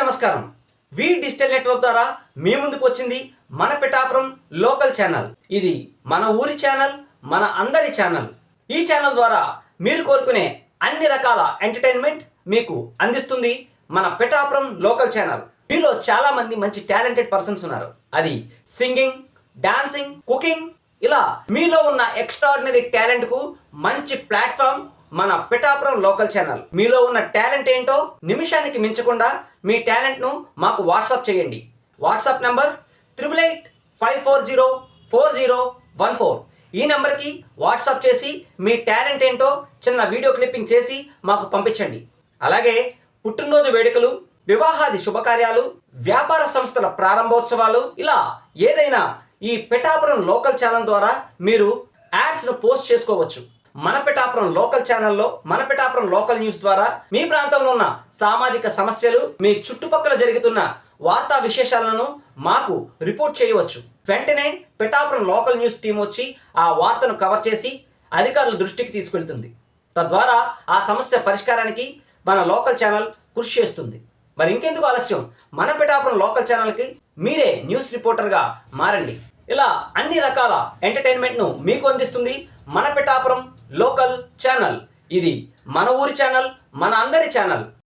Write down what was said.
నమస్కారం. వి digital network ద్వారా మీ ముందుకు వచ్చింది మన పిఠాపురం లోకల్ ఛానల్. ఇది మన ఊరి ఛానల్ మన అందరి ఛానల్. ఈ ఛానల్ ద్వారా మీరు కోరుకునే అన్ని రకాల ఎంటర్టైన్మెంట్ మీకు అందిస్తుంది మన పిఠాపురం లోకల్ ఛానల్. మీలో చాలా మంది మంచి టాలెంటెడ్ పర్సన్స్ ఉన్నారు. అది సింగింగ్ డాన్సింగ్ కుకింగ్ ఇలా మీలో ఉన్న ఎక్స్ట్రాడినరీ టాలెంట్కు మంచి ప్లాట్ఫామ్ మన పిఠాపురం లోకల్ ఛానల్. మీలో ఉన్న టాలెంట్ ఏంటో నిమిషానికి మించకుండా మీ టాలెంట్ను మాకు వాట్సాప్ చేయండి. WhatsApp number triple eight five four zero four zero one four. ఈ నెంబర్కి వాట్సాప్ చేసి మీ టాలెంట్ ఏంటో చిన్న వీడియో క్లిప్పింగ్ చేసి మాకు పంపించండి. అలాగే పుట్టినరోజు వేడుకలు వివాహాది శుభకార్యాలు వ్యాపార సంస్థల ప్రారంభోత్సవాలు ఇలా ఏదైనా ఈ పిఠాపురం లోకల్ ఛానల్ ద్వారా మీరు యాడ్స్ను పోస్ట్ చేసుకోవచ్చు. మన పిఠాపురం లోకల్ ఛానల్లో మన పిఠాపురం లోకల్ న్యూస్ ద్వారా మీ ప్రాంతంలో ఉన్న సామాజిక సమస్యలు మీ చుట్టుపక్కల జరుగుతున్న వార్తా విశేషాలను మాకు రిపోర్ట్ చేయవచ్చు. వెంటనే పిఠాపురం లోకల్ న్యూస్ టీం వచ్చి ఆ వార్తను కవర్ చేసి అధికారుల దృష్టికి తీసుకెళ్తుంది. తద్వారా ఆ సమస్య పరిష్కారానికి మన లోకల్ ఛానల్ కృషి చేస్తుంది. మరి ఇంకెందుకు ఆలస్యం? మన పిఠాపురం లోకల్ ఛానల్కి మీరే న్యూస్ రిపోర్టర్గా మారండి. ఇలా అన్ని రకాల ఎంటర్టైన్మెంట్ను మీకు అందిస్తుంది మన పిఠాపురం లోకల్ ఛానల్. ఇది మన ఊరి ఛానల్ మన అందరి ఛానల్.